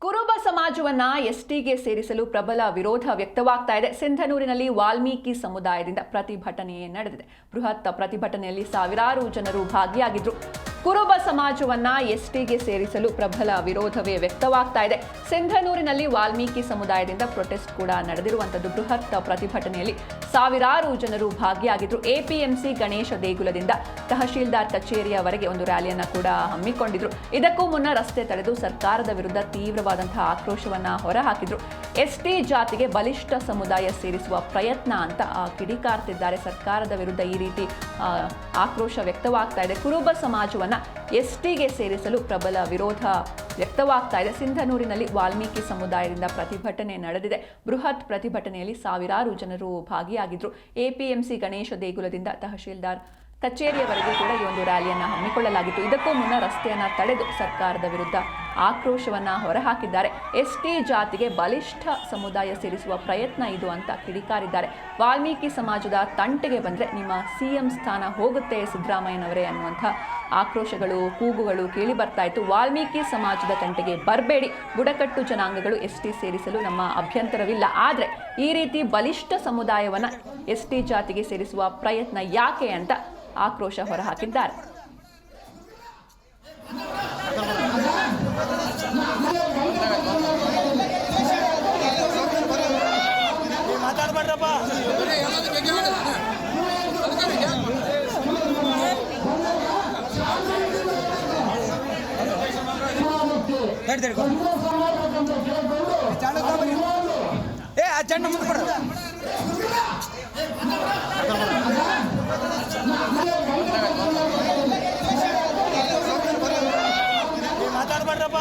ಕುರುಬ ಸಮಾಜವನ್ನ ಎಸ್ಟಿಗೆ ಸೇರಿಸಲು ಪ್ರಬಲ ವಿರೋಧ ವ್ಯಕ್ತವಾಗ್ತಾ ಇದೆ. ಸಿಂಧನೂರಿನಲ್ಲಿ ವಾಲ್ಮೀಕಿ ಸಮುದಾಯದಿಂದ ಪ್ರತಿಭಟನೆ ನಡೆದಿದೆ. ಬೃಹತ್ ಪ್ರತಿಭಟನೆಯಲ್ಲಿ ಸಾವಿರಾರು ಜನರು ಭಾಗಿಯಾಗಿದ್ರು. ಕುರುಬ ಸಮಾಜವನ್ನ ಎಸ್ಟಿಗೆ ಸೇರಿಸಲು ಪ್ರಬಲ ವಿರೋಧವೇ ವ್ಯಕ್ತವಾಗ್ತಾ ಇದೆ. ಸಿಂಧನೂರಿನಲ್ಲಿ ವಾಲ್ಮೀಕಿ ಸಮುದಾಯದಿಂದ ಪ್ರೊಟೆಸ್ಟ್ ಕೂಡ ನಡೆದಿರುವಂತದ್ದು ಬೃಹತ್ ಪ್ರತಿಭಟನೆಯಲ್ಲಿ ಸಾವಿರಾರು ಜನರು ಭಾಗಿಯಾಗಿದ್ರು. ಎಪಿಎಂಸಿ ಗಣೇಶ ದೇಗುಲದಿಂದ ತಹಶೀಲ್ದಾರ್ ಕಚೇರಿಯವರೆಗೆ ಒಂದು ರ್ಯಾಲಿಯನ್ನ ಕೂಡ ಹಮ್ಮಿಕೊಂಡಿದ್ರು. ಇದಕ್ಕೂ ಮುನ್ನ ರಸ್ತೆ ತಡೆದು ಸರ್ಕಾರದ ವಿರುದ್ಧ ತೀವ್ರವಾದಂತಹ ಆಕ್ರೋಶವನ್ನ ಹೊರಹಾಕಿದ್ರು. ಎಸ್ಟಿ ಜಾತಿಗೆ ಬಲಿಷ್ಠ ಸಮುದಾಯ ಸೇರಿಸುವ ಪ್ರಯತ್ನ ಅಂತ ಕಿಡಿಕಾರ್ತಿದ್ದಾರೆ. ಸರ್ಕಾರದ ವಿರುದ್ಧ ಈ ರೀತಿ ಆಕ್ರೋಶ ವ್ಯಕ್ತವಾಗ್ತಾ ಇದೆ. ಕುರುಬ ಸಮಾಜವನ್ನು ಎಸ್ ಟಿಗೆ ಸೇರಿಸಲು ಪ್ರಬಲ ವಿರೋಧ ವ್ಯಕ್ತವಾಗ್ತಾ ಇದೆ. ಸಿಂಧನೂರಿನಲ್ಲಿ ವಾಲ್ಮೀಕಿ ಸಮುದಾಯದಿಂದ ಪ್ರತಿಭಟನೆ ನಡೆದಿದೆ. ಬೃಹತ್ ಪ್ರತಿಭಟನೆಯಲ್ಲಿ ಸಾವಿರಾರು ಜನರು ಭಾಗಿಯಾಗಿದ್ರು. ಎಪಿಎಂಸಿ ಗಣೇಶ ದೇಗುಲದಿಂದ ತಹಶೀಲ್ದಾರ್ ಕಚೇರಿಯವರೆಗೂ ಕೂಡ ಈ ಒಂದು ರ್ಯಾಲಿಯನ್ನು ಹಮ್ಮಿಕೊಳ್ಳಲಾಗಿತ್ತು. ಇದಕ್ಕೂ ಮುನ್ನ ರಸ್ತೆಯನ್ನು ತಡೆದು ಸರ್ಕಾರದ ವಿರುದ್ಧ ಆಕ್ರೋಶವನ್ನ ಹೊರಹಾಕಿದ್ದಾರೆ. ಎಸ್ಟಿ ಜಾತಿಗೆ ಬಲಿಷ್ಠ ಸಮುದಾಯ ಸೇರಿಸುವ ಪ್ರಯತ್ನ ಇದು ಅಂತ ಕಿಡಿಕಾರಿದ್ದಾರೆ. ವಾಲ್ಮೀಕಿ ಸಮಾಜದ ತಂಟೆಗೆ ಬಂದರೆ ನಿಮ್ಮ ಸಿಎಂ ಸ್ಥಾನ ಹೋಗುತ್ತೆ ಸಿದ್ದರಾಮಯ್ಯನವರೇ ಅನ್ನುವಂಥ ಆಕ್ರೋಶಗಳು, ಕೂಗುಗಳು ಕೇಳಿ ಬರ್ತಾ ಇತ್ತು. ವಾಲ್ಮೀಕಿ ಸಮಾಜದ ತಂಟೆಗೆ ಬರಬೇಡಿ. ಬುಡಕಟ್ಟು ಜನಾಂಗಗಳು ಎಸ್ಟಿ ಸೇರಿಸಲು ನಮ್ಮ ಅಭ್ಯಂತರವಿಲ್ಲ. ಆದರೆ ಈ ರೀತಿ ಬಲಿಷ್ಠ ಸಮುದಾಯವನ್ನ ಎಸ್ಟಿ ಜಾತಿಗೆ ಸೇರಿಸುವ ಪ್ರಯತ್ನ ಯಾಕೆ ಅಂತ ಆಕ್ರೋಶ ಹೊರಹಾಕಿದ್ದಾರೆ. ಏ ಆ ಚಂಡ ಮುಂದೆ ಕೊಡ ಮಾತಾಡ್ಬೇಡ್ರಪ್ಪ